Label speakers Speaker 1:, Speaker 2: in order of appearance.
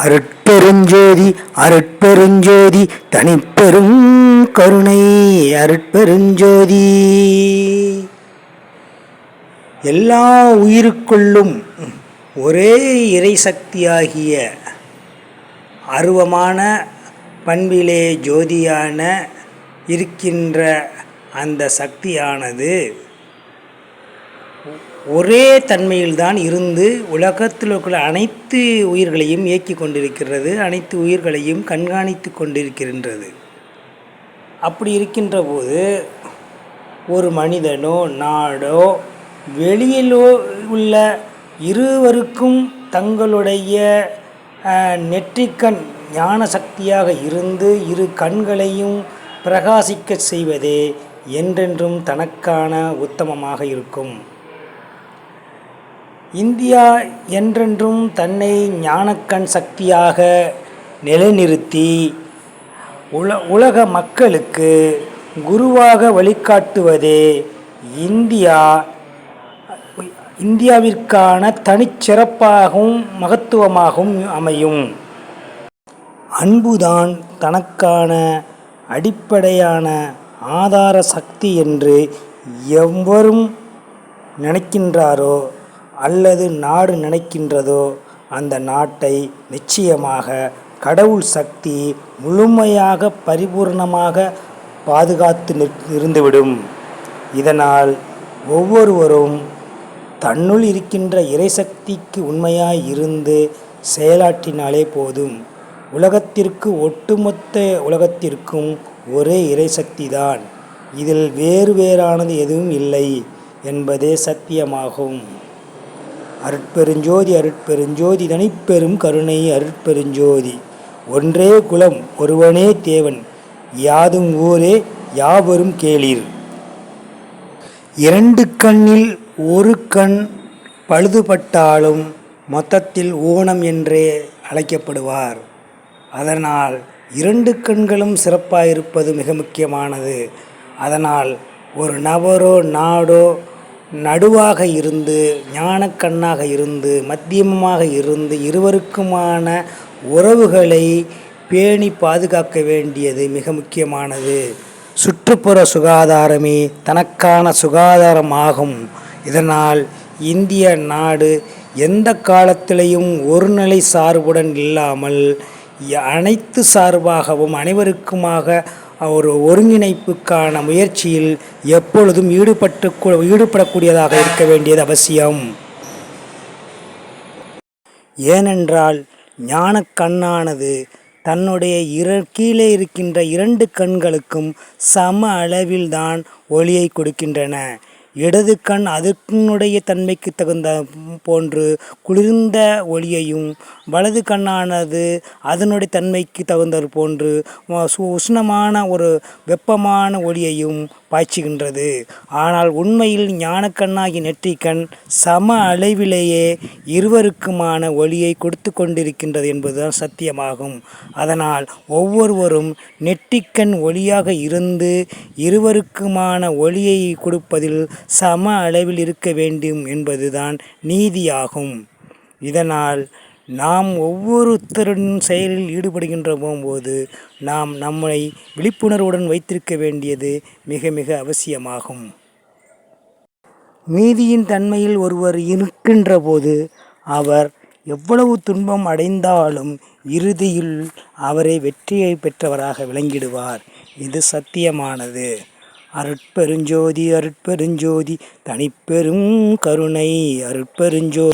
Speaker 1: அருட்பெருஞ்சோதி அருட்பெருஞ்சோதி தனிப்பெரும் கருணை அருட்பெருஞ்சோதி. எல்லா உயிருக்குள்ளும் ஒரே இறைசக்தியாகிய அருவமான பண்பிலே ஜோதியான இருக்கின்ற அந்த சக்தியானது ஒரே தன்மையில்தான் இருந்து உலகத்தில் உள்ள அனைத்து உயிர்களையும் இயக்கி கொண்டிருக்கிறது அனைத்து உயிர்களையும் கண்காணித்து கொண்டிருக்கின்றது. அப்படி இருக்கின்ற போது ஒரு மனிதனோ நாடோ வெளியிலோ உள்ள இருவருக்கும் தங்களுடைய நெற்றிக்கண் ஞான சக்தியாக இருந்து இரு கண்களையும் பிரகாசிக்க செய்வதே என்றென்றும் தனக்கான உத்தமமாக இருக்கும். இந்தியா என்றென்றும் தன்னை ஞானக்கண் சக்தியாக நிலைநிறுத்தி உல உலக மக்களுக்கு குருவாக வழிகாட்டுவதே இந்தியா. இந்தியாவிற்கான தனிச்சிறப்பாகவும் மகத்துவமாகவும் அமையும். அன்புதான் தனக்கான அடிப்படையான ஆதார சக்தி என்று எவரும் நினைக்கின்றாரோ அல்லது நாடு நினைக்கின்றதோ அந்த நாட்டை நிச்சயமாக கடவுள் சக்தி முழுமையாக பரிபூர்ணமாக பாதுகாத்து நிற்- இருந்துவிடும். இதனால் ஒவ்வொருவரும் தன்னுள் இருக்கின்ற இறைசக்திக்கு உண்மையாய் இருந்து செயலாற்றினாலே போதும். உலகத்திற்கு ஒட்டுமொத்த உலகத்திற்கும் ஒரே இறைசக்தி தான். இதில் வேறு வேறானது எதுவும் இல்லை என்பதே சத்தியமாகும். அருட்பெருஞ்சோதி அருட்பெருஞ்சோதி தனிப்பெரும் கருணை அருட்பெருஞ்சோதி. ஒன்றே குலம் ஒருவனே தேவன் யாதும் ஊரே யாவரும் கேளீர். இரண்டு கண்ணில் ஒரு கண் பழுதுபட்டாலும் மொத்தத்தில் ஊனம் என்றே அழைக்கப்படுவார். அதனால் இரண்டு கண்களும் சிறப்பாக இருப்பது மிக முக்கியமானது. அதனால் ஒரு நபரோ நாடோ நடுவாக இருந்து ஞானக்கண்ணாக இருந்து மத்தியமமாக இருந்து இருவருக்குமான உறவுகளை பேணி பாதுகாக்க வேண்டியது மிக முக்கியமானது. சுற்றுப்புற சுகாதாரமே தனக்கான சுகாதாரம் ஆகும் இதனால் இந்திய நாடு எந்த காலத்திலையும் ஒருநிலை சார்புடன் இல்லாமல் அனைத்து சார்பாகவும் அனைவருக்குமாக ஒரு ஒருங்கிணைப்புக்கான முயற்சியில் எப்பொழுதும் ஈடுபட்டு ஈடுபடக்கூடியதாக இருக்க வேண்டியது அவசியம். ஏனென்றால் ஞானக் கண்ணானது தன்னுடைய இர கீழே இருக்கின்ற இரண்டு கண்களுக்கும் சம அளவில்தான் ஒளியை கொடுக்கின்றன. இடது கண் அதனுடைய தன்மைக்கு தகுந்த போன்று குளிர்ந்த ஒளியையும் வலது கண்ணானது அதனுடைய தன்மைக்கு தகுந்தது போன்று சு- உஷ்ணமான ஒரு வெப்பமான ஒளியையும் பாய்ச்சுகின்றது. ஆனால் உண்மையில் ஞானக்கண்ணாகி நெற்றிக்கண் சம அளவிலேயே இருவருக்குமான ஒளியை கொடுத்து கொண்டிருக்கின்றது என்பதுதான் சத்தியமாகும். அதனால் ஒவ்வொருவரும் நெற்றிக்கண் ஒளியாக இருந்து இருவருக்குமான ஒளியை கொடுப்பதில் சம அளவில் இருக்க வேண்டும் என்பதுதான் நீதியாகும். இதனால் நாம் ஒவ்வொருத்தரின் செயலில் ஈடுபடுகின்ற போகும்போது நாம் நம்மை விழிப்புணர்வுடன் வைத்திருக்க வேண்டியது மிக மிக அவசியமாகும். நீதியின் தன்மையில் ஒருவர் இருக்கின்ற போது அவர் எவ்வளவு துன்பம் அடைந்தாலும் இறுதியில் அவரை வெற்றியை பெற்றவராக விளங்கிடுவார். இது சத்தியமானது. அருட்பெருஞ்சோதி அருட்பெருஞ்சோதி தனிப்பெரும் கருணை அருட்பெருஞ்சோதி.